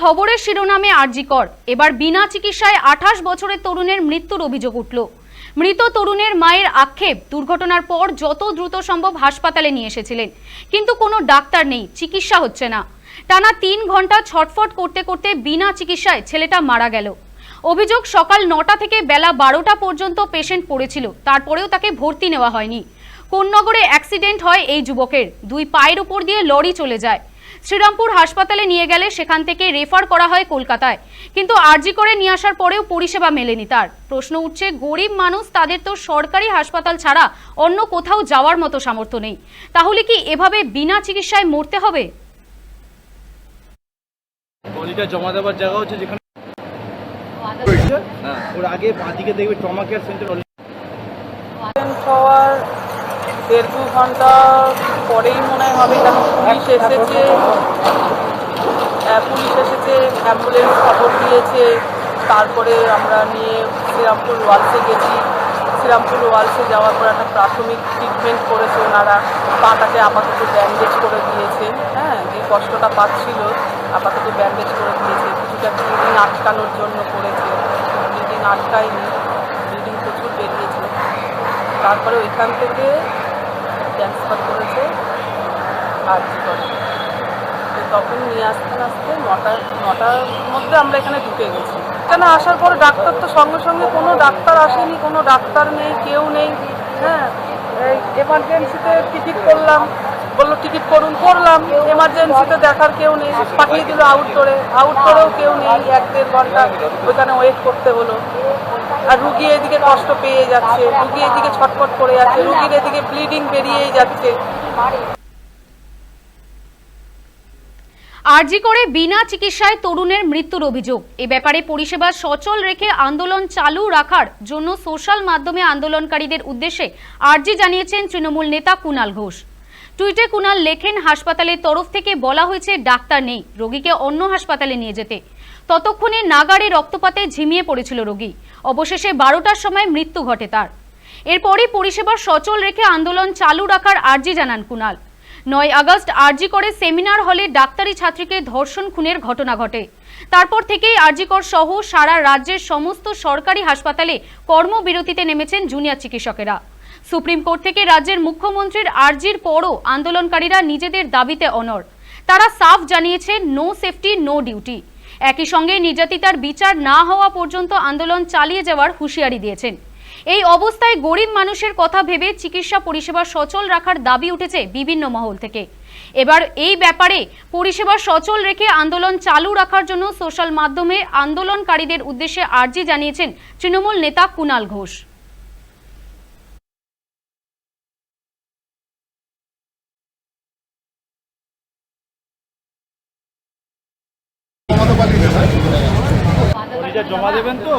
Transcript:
খবরের শিরোনামে আরজিকর এবার বিনা চিকিৎসায় আঠাশ বছরের তরুণের মৃত্যুর অভিযোগ উঠল। মৃত তরুণের মায়ের আক্ষেপ দুর্ঘটনার পর যত দ্রুত সম্ভব হাসপাতালে নিয়ে এসেছিলেন। কিন্তু কোনো ডাক্তার নেই, চিকিৎসা হচ্ছে না। টানা তিন ঘণ্টা ছটফট করতে করতে বিনা চিকিৎসায় ছেলেটা মারা গেল। অভিযোগ সকাল নটা থেকে বেলা বারোটা পর্যন্ত পেশেন্ট পড়েছিল, তারপরেও তাকে ভর্তি নেওয়া হয়নি। কোন্নগরে অ্যাক্সিডেন্ট হয় এই যুবকের। দুই পায়ের উপর দিয়ে লরি চলে যায়। শ্রীরামপুর হাসপাতালে নিয়ে গেলে সেখান থেকে রেফার করা হয় কলকাতায়। কিন্তু আরজি করে নিয়ে আসার পরেও পরিষেবা মেলেনি তার। প্রশ্ন উঠছে গরিব মানুষ তাদের তো সরকারি হাসপাতাল ছাড়া অন্য কোথাও যাওয়ার মতো সামর্থ্য নেই। তাহলে কি এভাবে বিনা চিকিৎসায় মরতে হবে? বডিটা জমা দেওয়ার জায়গা হচ্ছে যেখানে হ্যাঁ ওর আগে বাঁদিকে দেখবে ট্রমা কেয়ার সেন্টার হওয়ার দেড় দু ঘণ্টা পরেই হবে পুলিশ এসেছে আহ, পুলিশ এসেছে অ্যাম্বুলেন্স খবর দিয়েছে। তারপরে আমরা নিয়ে শ্রীরামপুর ওয়ালসে গেছি। শ্রীরামপুর ওয়ালসে যাওয়ার পর একটা প্রাথমিক ট্রিটমেন্ট করেছে ওনারা। পাটাকে আপাতত ব্যান্ডেজ করে দিয়েছে। হ্যাঁ যে কষ্টটা পাচ্ছিল। আপাতত ব্যান্ডেজ করে দিয়েছে। কিছুটা ব্লিডিং আটকানোর জন্য করেছে। ব্লিডিং আটকায়নি। ব্লিডিং প্রচুর বেরিয়েছে। তারপরে ওইখান থেকে ট্রান্সফার করেছে আরজি করে তো তখন নিয়ে আসতে আসতে নটা, নটার মধ্যে আমরা এখানে ঢুকে গেছি। এখানে আসার পরে ডাক্তার তো সঙ্গে সঙ্গে কোনো ডাক্তার আসেনি, কোনো ডাক্তার নেই, কেউ নেই। হ্যাঁ এমার্জেন্সিতে টিকিট করলাম। বলল টিকিট করুন। করলাম। এমার্জেন্সিতে দেখার কেউ নেই। পাঠিয়ে দিল আউটডোরে আউটডোরেও কেউ নেই। এক দেড় ঘণ্টা ওইখানে ওয়েট করতে হলো। আর রুগী এদিকে কষ্ট পেয়ে যাচ্ছে। রুগী এদিকে ছটফট করে যাচ্ছে। রুগীর এদিকে ব্লিডিং বেরিয়েই যাচ্ছে। আরজি করে বিনা চিকিৎসায় তরুণের মৃত্যুর অভিযোগ। এ ব্যাপারে পরিষেবা সচল রেখে আন্দোলন চালু রাখার জন্য সোশ্যাল মাধ্যমে আন্দোলনকারীদের উদ্দেশ্যে আরজি জানিয়েছেন তৃণমূল নেতা কুণাল ঘোষ। টুইটে কুণাল লেখেন, হাসপাতালের তরফ থেকে বলা হয়েছে, ডাক্তার নেই, রোগীকে অন্য হাসপাতালে নিয়ে যেতে। ততক্ষণে নাগারে রক্তপাতে ঝিমিয়ে পড়েছিল রোগী। অবশেষে বারোটার সময় মৃত্যু ঘটে তার। এরপরই পরিষেবা সচল রেখে আন্দোলন চালু রাখার আর্জি জানান কুণাল নয় আগস্ট আরজি করে সেমিনার হলে ডাক্তারি ছাত্রীকে ধর্ষণ খুনের ঘটনা ঘটে। তারপর থেকেই আরজিকর সহ সারা রাজ্যের সমস্ত সরকারি হাসপাতালে কর্মবিরতিতে নেমেছেন জুনিয়র চিকিৎসকেরা। সুপ্রিম কোর্ট থেকে রাজ্যের মুখ্যমন্ত্রীর আর্জির পরও আন্দোলনকারীরা নিজেদের দাবিতে অনর তারা সাফ জানিয়েছে নো সেফটি নো ডিউটি একই সঙ্গে নির্যাতিতার বিচার না হওয়া পর্যন্ত আন্দোলন চালিয়ে যাওয়ার হুঁশিয়ারি দিয়েছেন। এই অবস্থায় গরিব মানুষের কথা ভেবে চিকিৎসা পরিষেবা সচল রাখার দাবি উঠেছে বিভিন্ন মহল থেকে। এবার এই ব্যাপারে পরিষেবা সচল রেখে আন্দোলন চালু রাখার জন্য সোশ্যাল মাধ্যমে আন্দোলনকারীদের উদ্দেশ্যে আর্জি জানিয়েছেন তৃণমূল নেতা কুণাল ঘোষ। জমা দেবেন তো?